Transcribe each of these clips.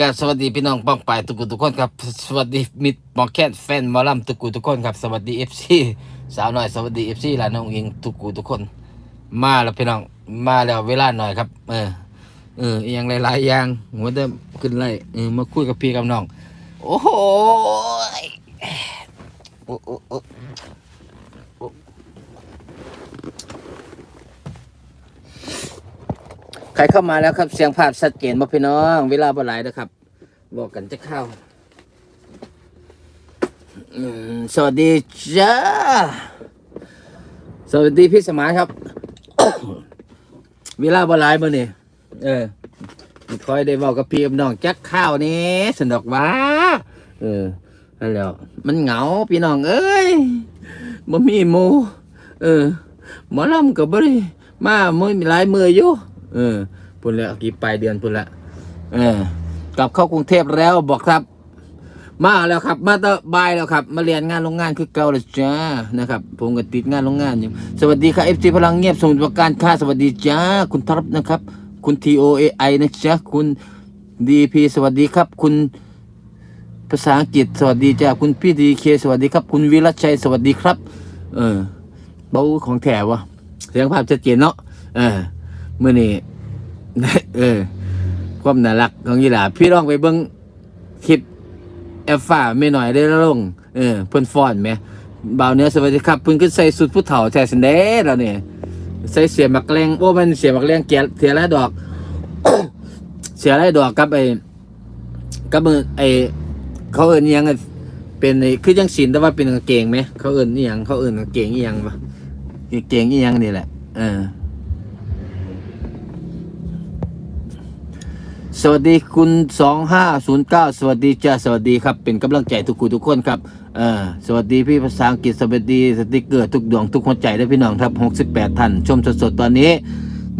ก็สวัสดีพี่น้องป้องปายทุกคนทุกคนครับ สวัสดีมิตรหมอแคทแฟนมอลำทุกคนทุกคนครับ สวัสดีเอฟซีสาวหน่อยสวัสดีเอฟซีหลานน้องอิงทุกคนทุกคน มาแล้วพี่น้องมาแล้วเวลาหน่อยครับ เออเอออย่างหลายๆอย่างหัวเดิมขึ้นไล่เออมาคุยกับพี่กับน้อง โอ้โหโอ้โอ้โใครเข้ามาแล้วครับเสียงภาพชัดเจนบ่พี่น้อง เวลาบ่หลายนะครับ บอกกันจะเข้าสวัสดีจ้าสวัสดีพี่สมานครับ เวลาบ่หลายบ่นี่เออคอยได้บอกกับพี่น้องจักข้าวนี่สนดอกว่าเออแล้วมันเหงาพี่น้องเอ้ยบ่มีหมูเออหมอลำก็บ่ได้มามื้อหลายมืออยู่เออพุ่นแล้วกี่ปลายเดือนพุ่นละเออ กลับเข้ากรุงเทพแล้วบอกครับ มาแล้วครับ มาตะบายแล้วครับ มาเรียนงานโรงงานคือเก่าแล้วจ้านะครับ ผมก็ติดงานโรงงานอยู่สวัสดีครับเอฟซีพลังเงียบสมุทรปราการค่ะสวัสดีจ้าคุณทัพนะครับ คุณ T O A I นะจ๊ะคุณ D P สวัสดีครับ คุณภาษาอังกฤษสวัสดีจ้าคุณพี่ดีเคสวัสดีครับ คุณวิรัชัยสวัสดีครับ เออเบาของแถวะเสียงภาพชัดเจนเนาะเออเมื่อนี้เออ ความน่ารักของยีหลาพี่ร้องไปเบิ้งคลิปแอฟฟ้าไม่หน่อยได้ลงเออเพิ่นฟอนไหมบ่าวเนื้อสวัสดีครับเพิ่นขึ้นใส่สุดผู้เฒ่าแท้สันเด้แล้วเนี่ยใส่เสียมักแรงโอ้มันเสียมักแรงแกะเสียละดอก เสียละดอกกับไอ้กับมือไอ้เขาเอิ้นยังเป็นไอ้คือจังสินแต่ว่าเป็นกางเกงไหมเขาเอิ้นยังเขาเอิ้นกางเกงยังปะกางเกงยังนี่แหละเออ สวัสดีคุณสองห้าศูนย์เก้าสวัสดีจ้าสวัสดีครับ เป็นกำลังใจทุกคนทุกคนครับเออสวัสดีพี่ภาษาอังกฤษสวัสดีสติกเกอร์ทุกดวงทุกหัวใจได้พี่น้องครับหกสิบแปดท่านชมสดๆตอนนี้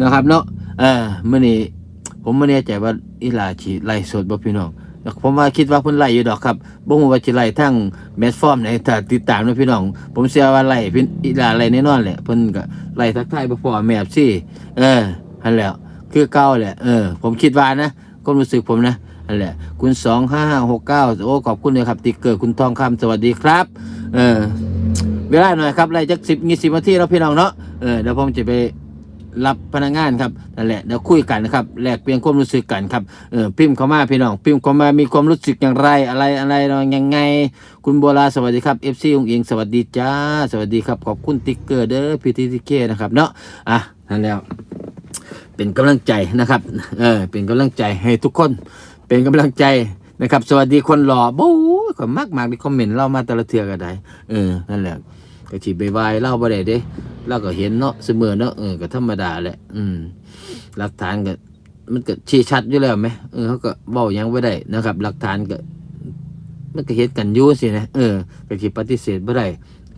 นะครับเนาะเออมื่อนี้ผมไม่แน่ใจว่าอีหลาฉีไล่สดบ่พี่น้องผมว่าคิดว่าเพิ่นไล่อยู่ดอกครับบ่ฮู้ว่าสิไล่ทั้งแมทฟอร์มไหนถ้าติดตามนะพี่น้อง ผมเชื่อว่าไล่พี่อีหลาไล่แน่นอนแหละเพิ่นก็ไล่ทักทายบ่พอแม่สิเออนั่นแล้วคือเก่าแหละเออ ผมคิดว่านะ ก็รู้สึกผมนะนั่นแหละ คุณสองห้าหกเก้าโอ้ขอบคุณเลยครับติ๊กเกอร์คุณทองคำสวัสดีครับ เออเวลาหน่อยครับไล่จักสิบยี่สิบนาทีแล้วพี่น้องเนาะเออเดี๋ยวผมจะไปรับพนักงานครับนั่นแหละเดี๋ยวคุยกันนะครับแลกเปลี่ยนความรู้สึกกันครับเออพิมพ์เข้ามาพี่น้องพิมพ์เข้ามามีความรู้สึกอย่างไรอะไรอะไรยังไง คุณโบราสวัสดีครับเอฟซีองเองสวัสดีจ้า สวัสดีครับขอบคุณติ๊กเกอร์เด้อพีทีทีเคนะครับเนาะอะนั่นแล้ว เป็นกำลังใจนะครับ เออ เป็นกำลังใจให้ทุกคน เป็นกำลังใจนะครับ สวัสดีคนหล่อโอ้ขอมากมากที่คอมเมนต์เล่ามาแต่ละเทือก็ได้เออ นั่นแหละก็ฉีบวายเล่าบ่ได้เด้เราก็เห็นเนาะเสมอเนาะ เออ ก็ธรรมดาแหละ อืม หลักฐานก็ มันก็ชี้ชัดอยู่แล้วไหมเออ เขาก็เบ้ายังไม่ได้นะครับ หลักฐานก็ มันก็เห็นกันยู่สินะ เออ ก็ขีปฏิเสธไม่ได้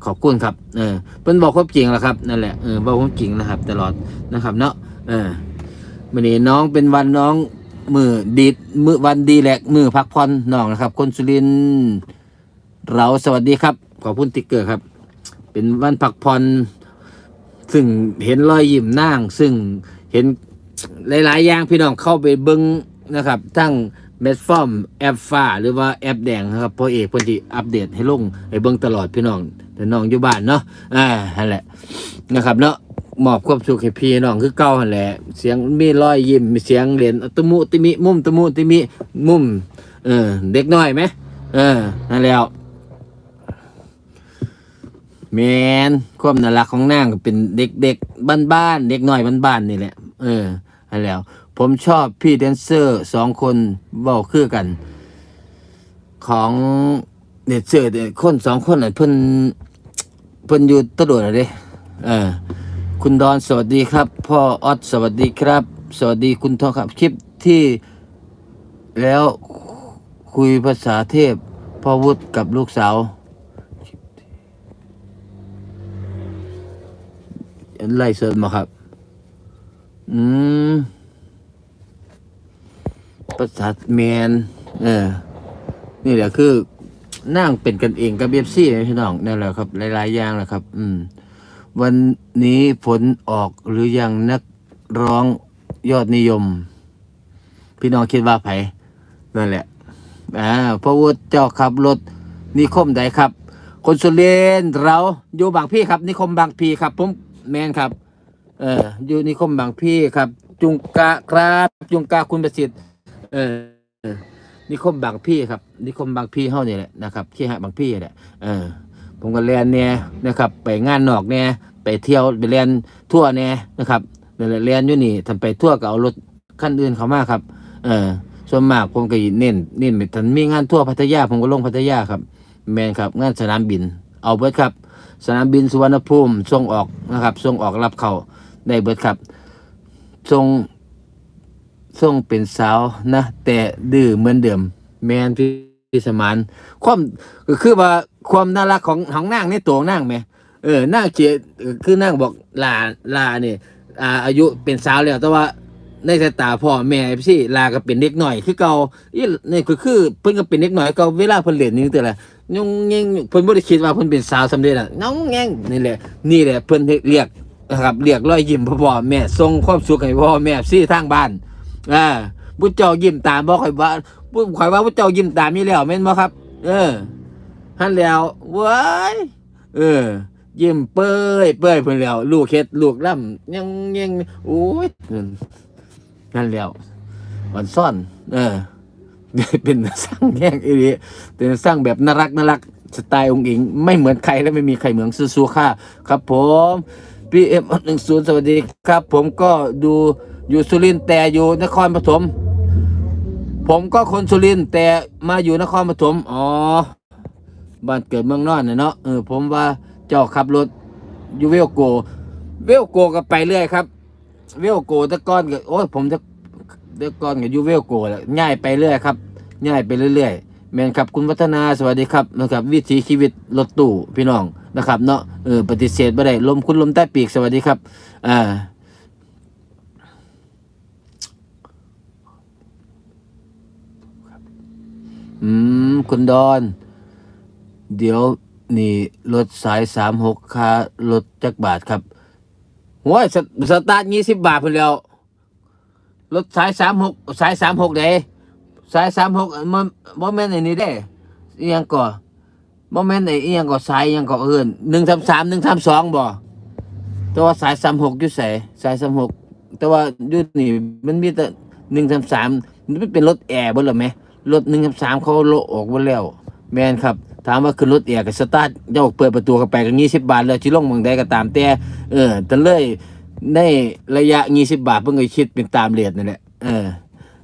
ขอบคุณครับ เออ เพิ่นบอกความจริงแหละครับ นั่นแหละ เออบอกความจริงนะครับ ตลอดนะครับ เนาะ เออ มื่อนี้น้องเป็นวันน้องมือดีดมือวันดีแหลกมือพักผ่อนน้องนะครับ คนสุรินเราสวัสดีครับ ขอบคุณติ๊กเกอร์ครับ เป็นวันพักผ่อนซึ่งเห็นรอยยิ้มนางซึ่งเห็นหลายๆอย่างพี่น้องเข้าไปเบิ้งนะครับ ทั้งแมทฟอร์มแอปฟ้าหรือว่าแอปแดงนะครับพราะเอกเพิ่นที่อัปเดตให้ลงให้เบิ้งตลอดพี่น้อง แต่น้องอยู่บ้านเนาะอ่านั่นแหละนะครับ เนาะมอบความสุขให้พี่น้องคือเก่าหั่นแหละ เสียงมีรอยยิ้มมีเสียงเหรียนตะมุติมิมุมตะมุติมิมุมเออเด็กน้อยไหมเออนั่นแล้วแมนความน่ารักของนางก็เป็นเด็กเด็กบ้านบ้านๆเด็กน้อยบ้านบ้านๆนี่แหละ เออนั่นแล้ว ผมชอบพี่แดนเซอร์สองคนเว้าคือกัน ของเด็ดเซอร์เนี่ยคนสองคนน่ะเพิ่น เพิ่นอยู่ตะโดดอะเด้เออ คุณดอนสวัสดีครับ พ่อออดสวัสดีครับ สวัสดีคุณทองครับคลิปที่แล้วคุยภาษาเทพพ่อวุฒิกับลูกสาวไล่สริมาครับ อืมภาษาแมน เออ นี่แหละคือ นั่งเป็นกันเองกับเบฟซี่พี่น้องนั่นแหละครับ หลาย ๆ อย่างแหละครับ อืม วันนี้ผลออกหรือยังนักร้องยอดนิยม พี่น้องคิดว่าไผนั่นแหละอ่าพระวุฒิเจ้าขับรถนิคมใดครับ คนสุรินทร์เราอยู่บางพี่ครับ นิคมบางพีครับผมแมนครับ เอออยู่นิคมบางพี่ครับ จุงกะครับ จุงกะคุณประสิทธิ์ เออ นิคมบางพี่ครับ นิคมบางพี่เฮานี่แหละนะครับที่หาบางพี่แหละเออผมก็เรียนเนี่ยนะครับ ไปงานนอกเนี่ยไปเที่ยวไปเรียนทั่วเนี่ยนะครับเรียนอยู่นี่ทำไปทั่วก็เอารถขั้นอื่นเขามาครับ เออส่วนมากผมก็เน้นเน้นไปทันมีงานทั่วพัทยาผมก็ลงพัทยาครับ แมนครับ งานสนามบิน เอาเบิดครับ สนามบินสุวรรณภูมิส่งออกนะครับส่งออกรับเขาได้เบิดครับส่ง ส่งเป็นสาวนะ แต่ดื้อเหมือนเดิม แมนพี่พี่สมานความก็คือว่าความน่ารักของของนางในตัวของนางไหมเออนางเจียคือนางบอกลาลาเนี่ยอาอายุเป็นสาวแล้วแต่ว่าในสายตาพ่อแม่พี่ลาก็เป็นเด็กหน่อย คือเก่าอีนี่ก็คือเพิ่นก็เป็นเด็กหน่อยเก่าเวลาเพิ่นเล่นนี่แต่ละยงแงงเพิ่นบ่ได้คิดว่าเพิ่นเป็นสาวสำเร็จอะน้องแงงนี่แหละนี่แหละเพิ่นเรียกนะครับเรียกรอยยิ้มพ่อแม่ส่งความสุขให้พ่อแม่ซี่ทางบ้าน อ่าพุทธเจ้ายิ้มตามบ่ค่อยว่าผู้ข่อยว่าพุทธเจ้ายิ้มตามมีแล้วแม่นบ่ครับ เออหันแล้วว้ายเออ ยิ้มเป้ยเป้ยเพิ่นแล้ว ลูกเฮ็ดลูกล่ำยังยังโอ้ยนั่นแล้วมันซ่อน เออ เป็นสร้างแย่งอีรีเป็นสร้างแบบน่ารักน่ารักสไตล์องค์อิง ไม่เหมือนใครและไม่มีใครเหมือนซูซูค่าครับผมพีเอ็มหนึ่งศูนย์สวัสดีครับ ผมก็ดู อยู่สุรินทร์แต่อยู่นครปฐมผมก็คนสุรินทร์แต่มาอยู่นครปฐมอ๋อบ้านเกิดเมืองนอนน่ะเนาะเออผมว่าเจ้าขับรถอยู่เวลโก เวลโกก็ไปเรื่อยครับ เวลโกตะก้อนก็โอ้ยผมจะตะก้อนกับยูเวลโกแหละง่ายไปเรื่อยครับง่ายไปเรื่อยๆแมนครับคุณวัฒนาสวัสดีครับนะครับ วิถีชีวิตรถตู้พี่น้องนะครับเนาะเออปฏิเสธไม่ได้ลมคุณลมใต้ปีกสวัสดีครับอ่า อืม คุณดอน เดี๋ยวนี่รถสายสามหกค่ารถจักบาทครับโอ้ยสสตาร์ทยี่สิบบาทเพิ่นแล้วรถสายสามหกสายสามหกเด้สายสามหกมันบ่แม่นไอ้นี่เด้อียังก่อบ่แม่นไอ้อียังก่อสายอียังก่อเอิ้นหนึ่งสามสามหนึ่งสามสองบ่แต่ว่าสายสามหกอยู่ไสสายสามหกแต่ว่าอยู่นี่มันมีแต่หนึ่งสามสามมันเป็นรถแอร์บ่ล่ะแหม รถหนึ่งสามสามเขาโลออกมดแล้ว แมนครับ ถามว่าขึ้นรถแอร์กับสตาร์ทโยกเปิดประตูเข้าไปก็ยี่สิบบาทเลยที่ลงเมืองใดก็ตามแต่เออแต่เลยในระยะยี่สิบบาทเพิ่งเคยคิดเป็นตามเรทนั่นแหละเออ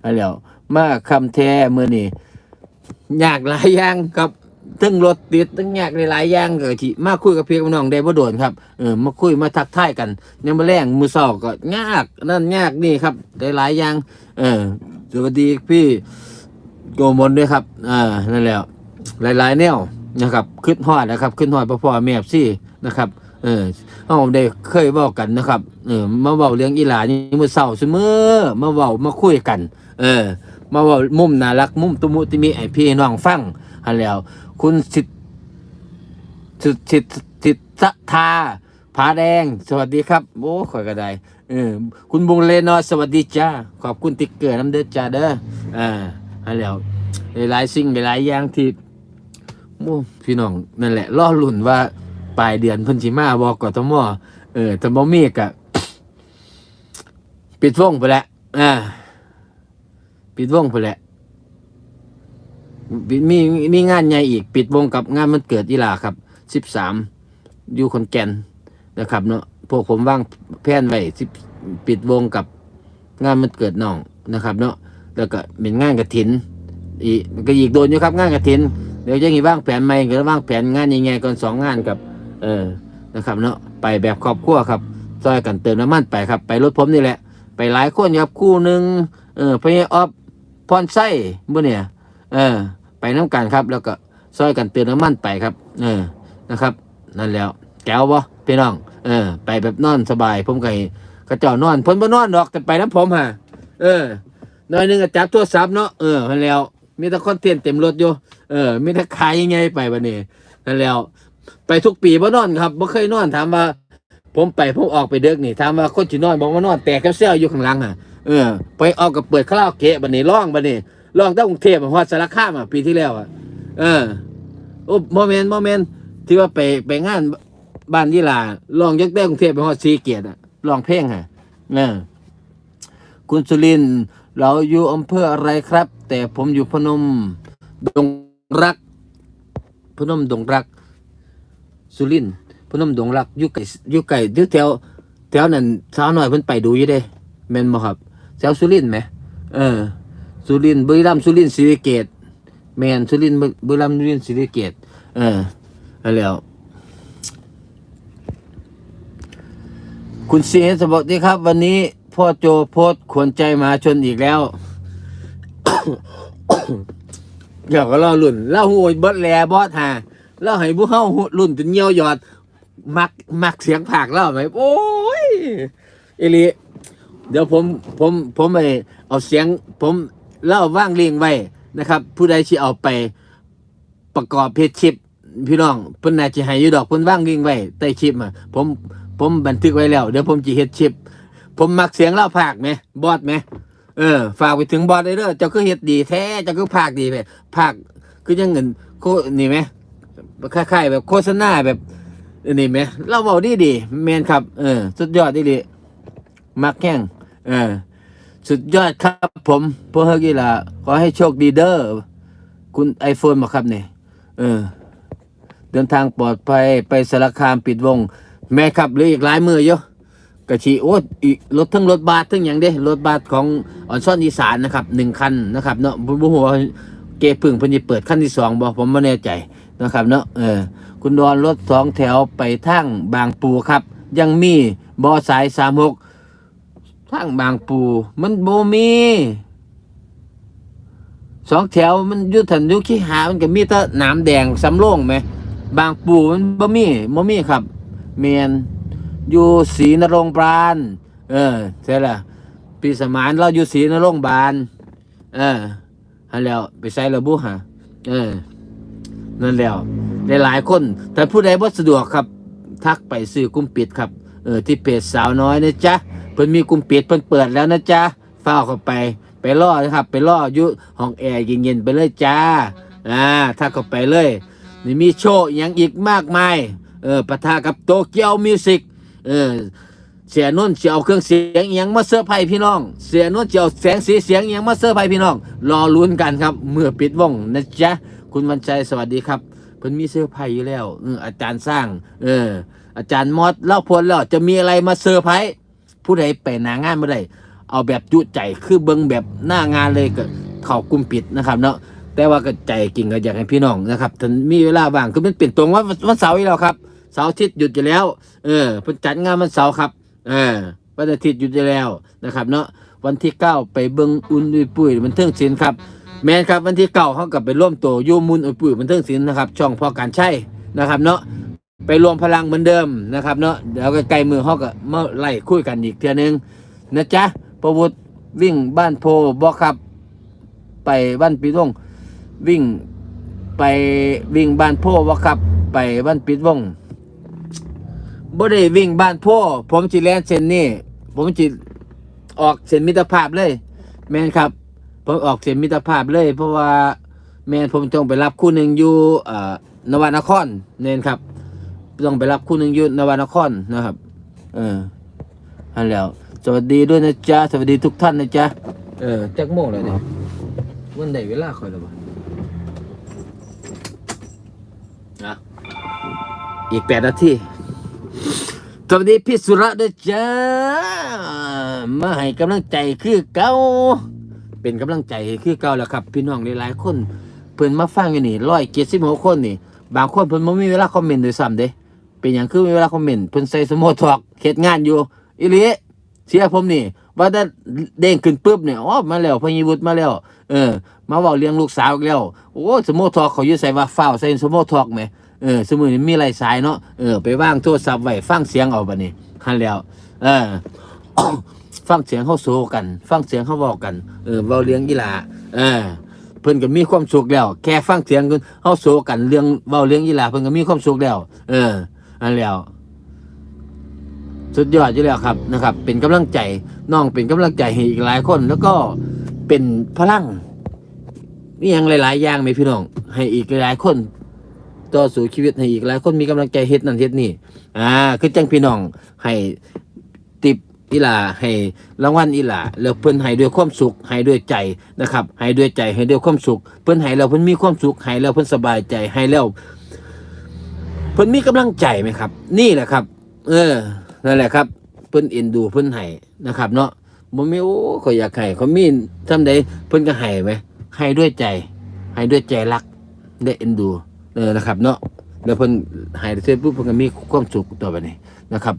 เอาแล้วมาคำแท้เมื่อนี่ยากหลายอย่างครับทั้งรถติดทั้งยากหลายๆอย่างก็ที่มาคุยกับพี่กับน้องได้บ่โดนครับเออมาคุยมาทักทายกันยังมาแรงมือเศร้าก็ยากนั่นยากนี่ครับได้หลายอย่างเออสวัสดีพี่ โกมลด้วยครับ อ่า นั่นแหละหลาย ๆ แนวนะครับขึ้นฮอดนะครับ ขึ้นฮอดพ่อพ่อแม่ซี่นะครับ เออเฮาได้เคยเว้ากันนะครับ เออมาเว้าเรื่องอีหลานี่มือเช้าซุมื้อมาเว้ามาคุยกัน เออ มาเว้ามุมน่ารักมุมตุมุติมิให้พี่น้องฟังหันแล้ว คุณสิทธิ์สิทธิ์สิทธิ์สิทธทาผาแดง สวัสดีครับโอ้ข่อยก็ได้เออคุณบุงเลนอสวัสดีจ้าขอบคุณติ๊กเกอร์น้ำเด้อจ้าเด้ออ่า หันแล้วหลายสิ่งหลายอย่างที่พี่น้องนั่นแหละรอลุ่นว่าปลายเดือนพิ่นสิมาบอกกทมเออแต่บ่มีกะปิดวงไปแล้วอ่าปิดวงไปแล้วมีมีงานใหญ่อีก ปิดวงกับงานมันเกิดอีลาครับสิบสามอยู่คนแก่นนะครับเนาะพวกผมว่างแพนไว้สิปิดวงกับงานมันเกิดน้องนะครับ เนาะ แล้วก็เป็นงานกระถิน อีกก็อีกโดนอยู่ครับงานกระถินเดี๋ยวจะมีว่างแผนใหม่ก็ว่างแผนงานยังไงก่อนสองงานกับ เออนะครับเนาะไปแบบครอบครัวครับซอยกันเติมน้ำมันไปครับ ไปรถผมนี่แหละ ไปหลายคนครับคู่หนึ่งเออพญออฟพรไส้บ่เนี่ยเออ ไปน้ำกันครับ แล้วก็ซอยกันเติมน้ำมันไปครับ เออนะครับ นั่นแล้วแก้วบ่พี่น้อง เออ ไปแบบนอนสบาย ผมก็ให้กระเจอนอนพ้นบ่นอนดอกแต่ไปน้ำผมฮะเออ น่อยหนึงก็จับโทรศัพท์เนาะเออนั่นแล้ว มีแต่คอนเทนต์เต็มรถอยู่เออมีแต่ขายยังไงไปบัดนี้นั่นแล้ว ไปทุกปีบ่นอนครับบ่เคยนอนถามว่า ผมไปผมออกไปเด็กนี่ถามว่าคนสินอนบอกว่านอนแตกกับเซียวอยู่ข้างหลังอะเออ ไปออกกับเปิดคาราโอเกะบัดนี้ร้องบัดนี้องตั้งกรุงเทพฮอดสารคามอะปีที่แล้วอะเออโอ้โมเมนต์โมเมนต์ที่ว่าไปไปงานบ้านยี่หลาลองยกได้กรุงเทพไปฮอดสีเกียรติอะลองเพลงฮะเออคุณสุรินทร์ เราอยู่อำเภออะไรครับ แต่ผมอยู่พนมดงรัก พนมดงรัก สุรินพนมดงรักอยู่ไก่อยู่ไก่อยู่แถวแถวนั้นสาวน้อยเพิ่นไปดูอยู่เด้แม่นบ่ครับแถวสุรินไหมเออสุรินบุรีรัมย์สุรินทร์ศรีเกษแม่นสุรินบุรีรัมย์สุรินทร์ศรีเกษเออแล้วคุณเสียสบอกดีครับ วันนี้ พ่อโจโพสขวนใจมหาชนอีกแล้ว เดี๋ยวก็รอรุ่นเล่าหูเบิดแลบอสหาเล่าให้ผู้เฮารุ่นจนเหี่ยวหยอด มักมักเสียงผากเล่าไหมโอ้ยเอลีเดี๋ยวผมผมผมไปเอาเสียง ผมเล่าว่างเรียงไว้นะครับ ผู้ใดที่เอาไปประกอบเพจชิปพี่น้องเพิ่นน่าจะให้อยู่ดอกเพิ่นว่างเรียงไว้ใต้ชิปอะผมผมบันทึกไว้แล้ว เดี๋ยวผมจะเฮ็ดชิป ผมมักเสียงเล่าผากไหมบอดไหมเออ ฝากไปถึงบอสได้เด้อเจ้าก็เฮ็ดดีแท้เจ้าก็ภาคดีไปภาคคือยังเงินโคนี่ไหมคล้ายๆแบบโฆษณาแบบนี่ไหมเราเบาดีดีแมนครับ เออ สุดยอดดีดีมักแข้งเออ สุดยอดครับผมพวกเฮากีฬาขอให้โชคดีเด้อคุณไอโฟนมาครับเนี่ยเออ เดินทางปลอดภัยไปสารคามปิดวง แม่ครับเหลืออีกหลายมืออยู่ กะชีโอ้อีรถทั้งรถบัสทั้งอย่างเด้รถบัสของอ่อนซ่อนอีสานนะครับหนึ่งคันนะครับเนาะบ่บ่ฮู้ว่าเกพึ่งเพิ่นสิเปิดคันที่สองบ่ผมบ่แน่ใจนะครับเนาะเออคุณดอนรถสองแถวไปทางบางปูครับ ยังมีบอสาย36ทางบางปูมันบ่มีสองแถวมันยู่ถนนยู่ขี้หามันก็มีแต่หนามแดงสำโรงไหม บางปูมันบ่มีบ่มีครับแม่น อยู่ศรีนรงค์บาลเออใช่ละปีสมานเราอยู่ศรีนรงบาลเออฮันแล้วไปใส่ระบุฮะเออ นั่นแล้วหลายคน แต่ผู้ใดบ่สะดวกครับ ทักไปซื้อกลุ่มปิดครับเออที่เพจสาวน้อยนะจ๊ะเพิ่นมีกลุ่มปิดเพิ่นเปิดแล้วนะจ๊ะเฝ้าเข้าไปไปล่อนะครับ ไปล่ออยู่ห้องแอร์เย็นๆไปเลยจ้าอ่าทักเข้าไปเลยนี่มีโชว์อหยังอีกมากมายเออปะทะกับโตเกียวมิวสิก เออ เสียนุ่นจะเอาเครื่องเสียงอหยังมาเซอร์ไพรส์พี่น้อง เสียนุ่นจะเอาแสงสีเสียงอหยังมาเซอร์ไพรส์พี่น้อง รอลุ้นกันครับ เมื่อปิดวงนะจ๊ะ คุณวันชัยสวัสดีครับ เพิ่นมีเซอร์ไพรส์อยู่แล้วเอออาจารย์สร้าง เออ อาจารย์มอสเล่าพลแล้วจะมีอะไรมาเซอร์ไพรส์ผู้ใดไปหนางานเมื่อใดเอาแบบจุใจคือเบิ้งแบบหน้างานเลยก็เข้ากุมปิดนะครับเนาะแต่ว่าก็ใจจริงก็อยากให้พี่น้องนะครับถ้ามีเวลาว่างคือมันเปลี่ยนตรงว่าวันเสาร์อีกแล้วครับ เสาร์อาทิตย์หยุดอยู่แล้ว เออเพิ่นจัดงานวันเสาร์ครับเออวันอาทิตย์หยุดอยู่แล้วนะครับเนาะวันที่เก้าไปเบิงอุ่นอุยปุ้ยมันเทิงศิลป์ครับ แมนครับวันที่เก้าเขากลับไปร่วมตัวยูมุนอุ่ยปุ้ยมันเทิงศิลป์นะครับ ช่องพอการใช้นะครับ เนาะไปรวมพลังเหมือนเดิมนะครับเนาะเดี๋ยวใกล้มือเขาก็มาไล่คุยกันอีกเทื่อนึงนะจ๊ะประวุฒิวิ่งบ้านโพบ่ครับ ไปบ้านปีดวงวิ่งไปวิ่งบ้านโพวะครับ ไปบ้านปิดวง บ่ได้วิ่งบ้านโพผมจิแลนเส้นนี่ผมจิออกเส้นมิตรภาพเลย แม่นครับ ผมออกเส้นมิตรภาพเลย เพราะว่าแม่นผมต้องไปรับคู่หนึ่งอยู่เอ่อนวนครเน้นครับ ต้องไปรับคู่หนึ่งอยู่นวนครนะครับ เอออันแล้วสวัสดีด้วยนะจ๊ะสวัสดีทุกท่านนะจ๊ะเออจักโมงแล้วเนี่ยวันใดเวลาคอยแล้วบ่นะอีกแปดนาที สวัสดีพี่สุระด้วยจ้ามาให้กำลังใจคือเก่าเป็นกำลังใจคือเก่าแล้วครับ พี่น้องหลายๆคนเพิ่นมาฟังอยู่นี่ร้อยเจ็ดสิบหกคนนี่ บางคนเพิ่นบ่มีเวลาคอมเมนต์ด้วยซ้ำเด้เป็นอย่างคือมีเวลาคอมเมนต์เพิ่นใส่สโมทอกเฮ็ดงานอยู่อีหลีเสียผมนี่ ว่าแต่เด้งขึ้นปุ๊บเนี่ยอ๋อมาแล้วพญวุฒิมาแล้ว เออ มาเว้าเลี้ยงลูกสาวอีกแล้วโอ้สโมทอกเขาอยู่ใส่ว่าฟ้าใส่สโมทอกแหม เออสมือนี้มีไรสายเนาะเออไปว่างโทรศัพท์ไว้ฟังเสียงเอาบัดนี้หันแล้ว เออฟังเสียงเขาโซกัน ฟังเสียงเขาบอกกันเออเว้าเลี้ยงอีหลาเออเพิ่นก็มีความสุขแล้ว แค่ฟังเสียงกันเขาโซกันเรื่องเว้าเลี้ยงอีหลาเพิ่นก็มีความสุขแล้ว เอออันแล้วสุดยอดอยู่แล้วครับนะครับ เป็นกำลังใจน้องเป็นกำลังใจให้อีกหลายคน แล้วก็เป็นพลังมีอย่างหลาย ๆ อย่างไหมพี่น้อง ให้อีกหลายคน ต่อสู่ชีวิตให้อีกหลายคนมีกำลังใจเฮ็ดนั่นเฮ็ดนี่อ่าคือจังพี่น้องให้ติบอีหลาให้รางวัลอีหลาแล้วเพิ่นให้ด้วยความสุขให้ด้วยใจนะครับให้ด้วยใจให้ด้วยความสุข เพิ่นให้แล้วเพิ่นมีความสุขให้แล้วเพิ่นสบายใจให้แล้วเพิ่นมีกำลังใจไหมครับ นี่แหละครับ เออนั่นแหละครับ เพิ่นเอ็นดูเพิ่นให้นะครับ เนาะบ่มีโอ้ขออยากให้เขามีทำใดเพิ่นก็ให้ไหมให้ด้วยใจให้ด้วยใจรักได้เอ็นดู เออนะครับ เนาะแล้วเพิ่นให้เสร็จปุ๊บเพิ่นก็มีความสุขต่อไปนี้นะครับ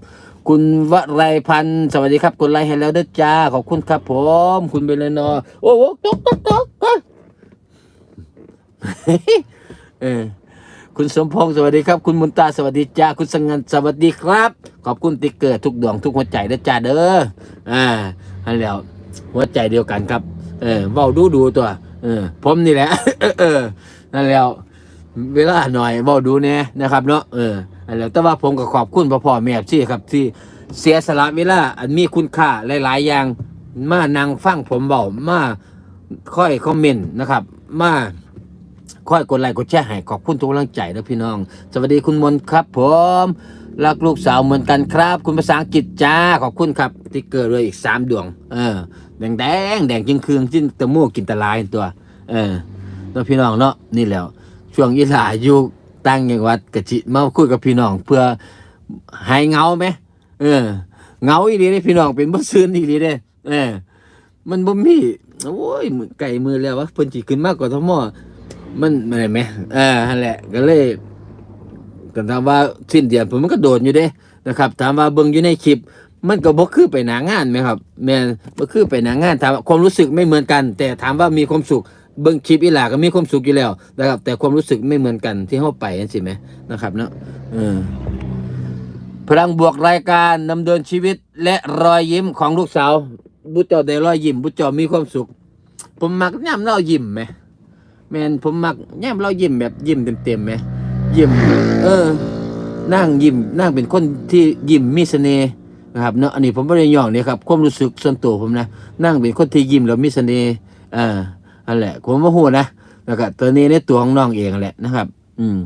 คุณวไรพันธ์สวัสดีครับกดไลค์ให้แล้วเด้อจ้าขอบคุณครับ ผม คุณเบลนอโอ้โหตกตกตกเออคุณสมพงศ์สวัสดีครับ คุณมุนตาสวัสดีจ้าคุณสังงันสวัสดีครับ ขอบคุณติ๊กเกอร์ทุกดวงทุกหัวใจเด้อจ้าเด้ออ่าอันแล้วหัวใจเดียวกันครับ เออเว้าดูดูตัว เออผมนี่แหละเออนั่นแล้ว เวลาหน่อยเว้าดูเนี่ยนะครับเนาะเอออันแล้วแต่ว่าผมก็ขอบคุณพ่อพ่อแม่ที่ครับที่เสียสละเวลาอันมีคุณค่าหลาย ๆ อย่างมานั่งฟังผมเบามาค่อยคอมเมนต์นะครับ มาค่อยกดไลค์กดแชร์ให้ขอบคุณทุกกำลังใจนะพี่น้อง สวัสดีคุณมนครับ ผมรักลูกสาวเหมือนกันครับ คุณภาษาอังกฤษจ้าขอบคุณครับติ๊กเกอร์เลยอีกสามดวง เออแดงแดงแดงจึงคืองจิ้นตะมูกกินตะลายตัว เออแล้วพี่น้องเนาะนี่แล้ว ช่วงอีหลาอยู่ต่างจังวัดกะจิมาคุยกับพี่น้อง เพื่อหายเงาไหมเออเงาอีหลีเด้พี่น้องเป็นบ่ซื่นอีหลีเด้เออมันบ่มีโอ้ยมือไก่มือแล้ววะเพิ่นสิขึ้นมากกว่าทมอมันมันไหมเออนั่นแหละ ก็เลยก็ถามว่าสิ้นเดือนผมมันก็โดนอยู่เด้นะครับ ถามว่าเบิ่งอยู่ในคลิป มันก็บ่คือไปหนางานไหมครับแม่บ่คือไปหนางานถามความรู้สึกไม่เหมือนกัน แต่ถามว่ามีความสุข เบิ่งคลิปอีหลาก็มีความสุขอยู่แล้วนะครับ แต่ความรู้สึกไม่เหมือนกันที่เฮาไปจังซี่ไหมนะครับเนาะเออพลังบวกรายการดำเนินชีวิตและรอยยิ้มของลูกสาวบุเจ้าได้รอยยิ้มบุเจ้ามีความสุข ผมมักย่ำเรายิ้มไหมแมนผมมักย่ำเรายิ้มแบบยิ้มเต็มๆไหมยิ้มเออนั่งยิ้มนั่งเป็นคนที่ยิ้มมีเสน่ห์นะครับเนาะอันนี้ผมไม่ได้ย่องเนี่ยครับความรู้สึกส่วนตัวผมนะ นั่งเป็นคนที่ยิ้มแล้วมีเสน่ห์อ่า อันแหละผมว่าหูนะ แล้วก็ตัวนี้ในตัวของน้องเองแหละนะครับ อืม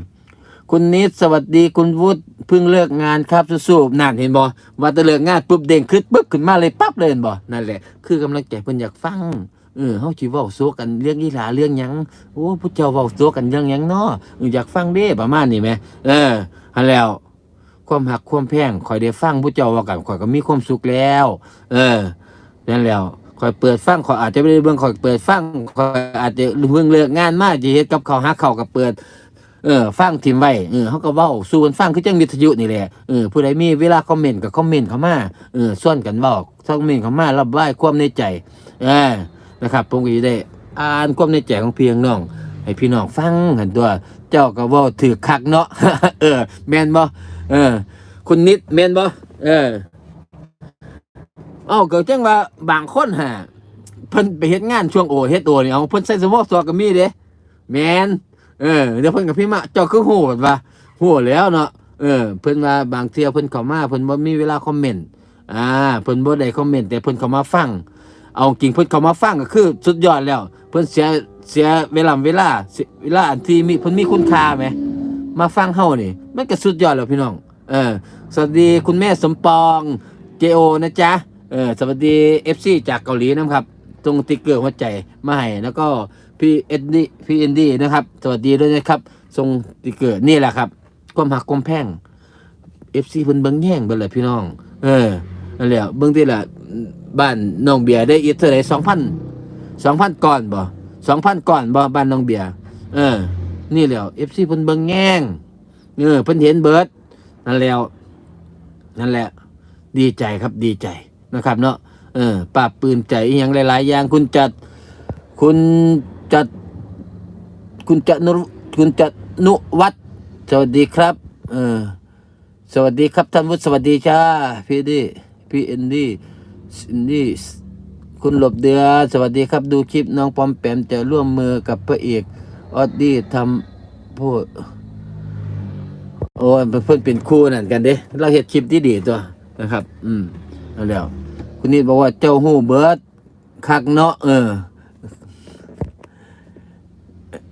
คุณนิดสวัสดีคุณวุฒิเพิ่งเลิกงานครับสู้ๆนั่นเห็นบ่ว่าแตะเลิกงานปุ๊บเด้งขึ้นปุ๊บขึ้นมาเลยปั๊บเลยเห็นบ่นั่นแหละ คือกำลังใจเพิ่นอยากฟังเออเฮาสิเว้าโซกันเรื่องอีหลาเรื่องหยังโอ้ผู้เจ้าเว้าโซกันเรื่องหยังเนาะอยากฟังเด้ประมาณนี้แหมเออหันแล้ว ความหักความแพงข่อยได้ฟังผู้เจ้าว่ากันข่อยก็มีความสุขแล้ว เออนั่นแล้ว ข่อยเปิดฟังข่อยอาจจะไม่ได้เบิ่งข่อยเปิดฟังข่อยอาจจะเพิ่งเลิกงานมาจะเฮ็ดกับข้าวหาข้าวก็เปิด เออฟังทิมไว้เออเขาก็เว้าสู่กันฟังคือจังวิทยุนี่แหละเออผู้ใดมีเวลาคอมเมนต์ก็คอมเมนต์เข้ามาเออส่วนกันเว้าคอมเมนต์เข้ามารับไว้ความในใจเออนะครับผมก็สิได้อ่านความในใจของพี่น้องให้พี่น้องฟังกันตัว เจ้าก็เว้าถือคักเนาะ เออแม่นบ่เออ คุณนิดแม่นบ่เออ เอ้าก็จังว่าบางคนฮะเพิ่นไปเฮ็ดงานช่วงโอเฮ็ดโอนี่เอาเพิ่นใส่สมองตัวก็มีเด้แมนเออเดี๋ยวเพิ่นกับพี่มาเจ้าคือโหดว่าโหดแล้วเนาะเออเพิ่นว่าบางเที่ยเพิ่นเข้ามาเพิ่นบ่มีเวลาคอมเมนต์อ่าเพิ่นบ่ได้คอมเมนต์แต่เพิ่นเข้ามาฟัง เอาจริงเพิ่นเข้ามาฟังก็คือ สุดยอดแล้ว เพิ่นเสียเสียเวลาเวลาเสียเวลาอันที่มีเพิ่นมีคุณค่าไหมมาฟังเฮานี่มันก็สุดยอดแล้วพี่น้องเออสวัสดีคุณแม่สมปองเจโอนะจ๊ะ เออสวัสดี FC จากเกาหลีนะครับตรงติ๊กเกอร์หัวใจมาให้แล้วก็พี่เอ็ดดี้พี่เอ็นดี้นะครับ สวัสดีด้วยนะครับทรงติเกิดนี่แหละครับความหักความแพงเอฟซีเพิ่นเบิ่งแย่งเบิ่งเลยพี่น้อง เออนั่นแหละเบิ่งที่ละบ้านน้องเบียร์ได้อีเท่าไหร่สองพันสองพันก่อนบ่สองพันก่อนบ่บ้านน้องเบียร์เออ นี่แหละเอฟซีเพิ่นเบิ่งแย่งเออเพิ่นเห็นเบิร์ดนั่นแล้ว นั่นแหละ ดีใจครับดีใจ นะครับเนาะเออปราบปลื้มใจอย่างหลาย ๆ อย่างคุณจัดคุณจัดคุณจัดนุคุณจัดนุวัฒสวัสดีครับเออสวัสดีครับท่านวุฒิสวัสดีจ้าพี่ดีพี่เอ็นดี้อินดี้คุณหลบเดือสวัสดีครับดูคลิปน้องปอมแปมจะร่วมมือกับพระเอกออดดี้ทำพูดโอ้เพิ่นเป็นคู่นั่นกันเด้เราเห็ดคลิปที่ดีตัวนะครับ อืมเอาแล้ว คุณนิดบอกว่าเจ้าหูเบิร์ดคักเนาะเออ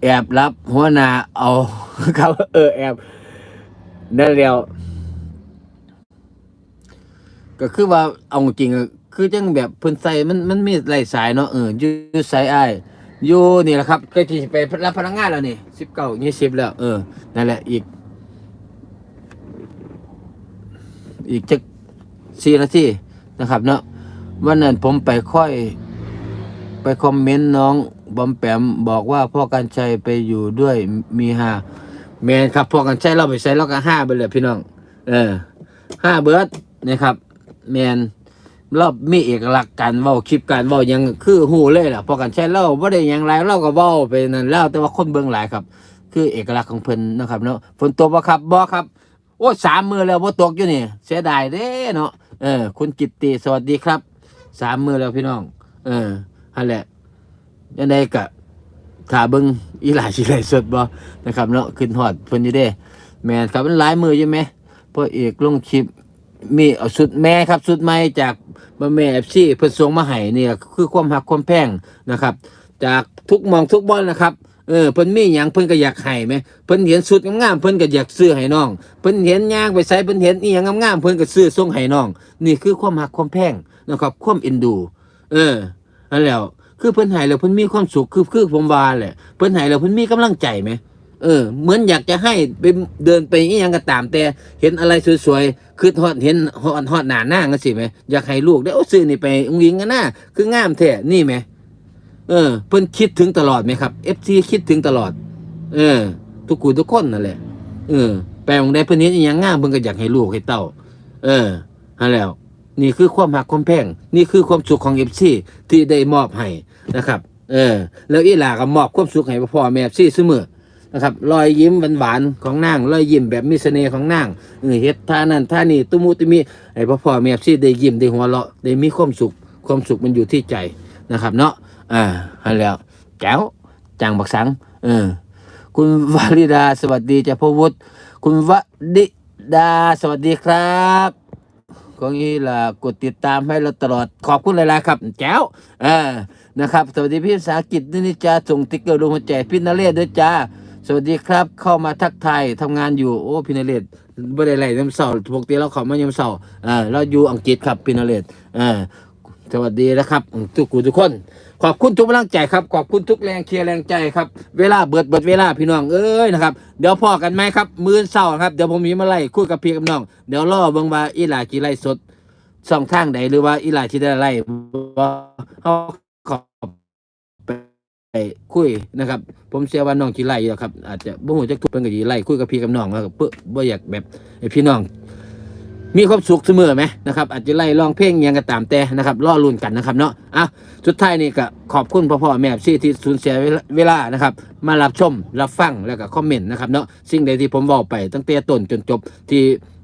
แอบรับหัวหน้าเอาครับเออแอบนั่นแล้วก็คือว่าเอาจริงคือจังแบบเพิ่นใส่มันมันมีหลายสายเนาะเอออยู่สายอ้อยู่นี่แหละครับก็ที่ไปรับพนักงานแล้วนี่สิบเก้ายี่สิบแล้ว เออนั่นแหละอีก อีกจักสี่นาทีนะครับ เนาะ วันนั้นผมไปค่อย ไปคอมเมนต์น้องบอมแปมบอกว่าพ่อกันชัยไปอยู่ด้วยมีหาแมนครับพ่อกันชัยเราไปใส่เราก็ห้าไปเลยพี่น้อง เออห้าเบิร์ดนะครับ แมนเรามีเอกลักษณ์การเว้าคลิปการเว้ายังคือหูเลยล่ะพ่อกันชัยเราบ่ได้ยังไรเราก็เว้าไปนั่นแล้วแต่ว่าคนเบิ่งหลายครับ คือเอกลักษณ์ของเพิ่นนะครับเนาะฝนตกบ่ครับบ่ครับ โอ้สามมือแล้วบ่ตกอยู่นี่ เสียดายเด้เนาะเออคุณกิตติสวัสดีครับ สามมือแล้วพี่น้อง เออนั่นแหละยังไงกะถาเบิงอีหลายสิไลสดบ่นะครับเนาะขึ้นฮอดเพิ่นอยู่เด้ แม่นครับมันหลายมืออยู่ไหมพอเอกลงคลิปมีเอาสุดแม่ครับสุดใหม่จากบ่แม่ FC เพิ่นส่งมาให้นี่ยคือความหักความแพงนะครับ จากทุกมองทุกบอนนะครับ เออเพิ่นมีหยังเพิ่นก็อยากให้ไหมเพิ่นเห็นสุดงามๆเพิ่นก็อยากซื้อให้น้องเพิ่นเห็นย่างไปใส่เพิ่นเห็นอีหยังงามๆเพิ่นก็ซื้อส่งให้น้อง นี่คือความหักความแพงนะครับความเอ็นดู เออนั่นแล้วคือเพิ่นให้แล้วเพิ่นมีความสุขคือคือผมว่าแหละเพิ่นให้แล้วเพิ่นมีกำลังใจไหมเออ เหมือนอยากจะให้ไปเดินไปอีหยังก็ตาม แต่เห็นอะไรสวยๆคือฮอดเห็นฮอดฮอดหนาหน้ากันสิไหมอยากให้ลูกได้โอ้ซื้อนี่ไปอุ้งยิงกันหน้าคืองามแท้นี่ไหม เออ เพิ่นคิดถึงตลอดไหมครับ FC คิดถึงตลอด เออ ทุกคนทุกคนนั่นแหละเออแปลงได้เพิ่นเห็นอีหยังง่ามเพิ่นก็อยากให้ลูกให้เต้า เออนั่นแล้ว นี่คือความหักความแพงนี่คือความสุขของเอฟซีที่ได้มอบให้นะครับ เออ แล้วอีหลาก็มอบความสุขให้พ่อแม่เอฟซีเสมอนะครับรอยยิ้มหวานๆของนางรอยยิ้มแบบมีเน่ของนางเฮ็ดท่านั้นท่านี้ตุมุตุมิให้พ่อพ่อแม่ซีได้ยิ้มได้หัวเราะได้มีความสุข ความสุขมันอยู่ที่ใจนะครับ เนาะ อ่าหันแล้วแก้วจังบักสัง เออ คุณวาลิดาสวัสดีจ้าพ่อวุฒิคุณวดิดาสวัสดีครับของอีล่ะกดติดตามให้เราตลอดขอบคุณหลายๆครับแจ้วอ่านะครับ สวัสดีพี่ภาษาอังกฤษด้วยนี่จ้าส่งติ๊กเกอร์ลงหัวใจพี่นเรศด้วยจ้าสวัสดีครับ เข้ามาทักทายทำงานอยู่โอ้พี่นเรศบ่ได้ไล่น้ำเสาปกติเราขอมายามเสาอ่าเราอยู่อังกฤษครับพี่นเรศอ่าสวัสดีนะครับทุกคนทุกคน ขอบคุณทุกกำลังใจครับ ขอบคุณทุกแรงเชียร์แรงใจครับ เวลาเบิดเบิดเวลาพี่น้องเอ้ยนะครับ เดี๋ยวพอกันไหมครับ มื้อเศร้าครับ เดี๋ยวผมมีมาไล่คุยกับพี่กับน้อง เดี๋ยวรอเบิ่งว่าอีหลากี่ไล่สดช่องทางใดหรือว่าอีหลาที่ได้ไล่ว่าเขาขอไปคุยนะครับ ผมเชื่อว่าน้องกี่ไล่อยู่ครับ อาจจะบ่ฮู้จักทุกเพิ่นก็สิไล่คุยกับพี่กับน้องแล้วก็เพื่อบ่อยากแบบพี่น้อง มีความสุขเสมอไหมนะครับอาจจะไล่ร้องเพลงยังก็ตามแต่นะครับรอลุ้นกันนะครับเนาะอะสุดท้ายนี่ก็ขอบคุณพ่อพ่อแม่ซี่ที่สูญเสียเวลานะครับมารับชมรับฟังแล้วก็คอมเมนต์นะครับเนาะสิ่งใดที่ผมบอกไปตั้งแต่ต้นจนจบที่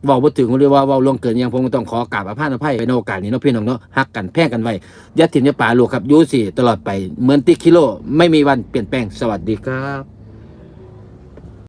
บอกบ่ถึงหรือว่าเว้าล่วงเกินยังผมก็ต้องขอกราบอภัยอภัยไปในโอกาสนี้เนาะพี่น้องเนาะฮักกันแพร่งกันไว้ย่าถิ่นยาป่าลูกครับยูสิตลอดไปเหมือนติ๊กคิโล ไม่มีวันเปลี่ยนแปลงสวัสดีครับ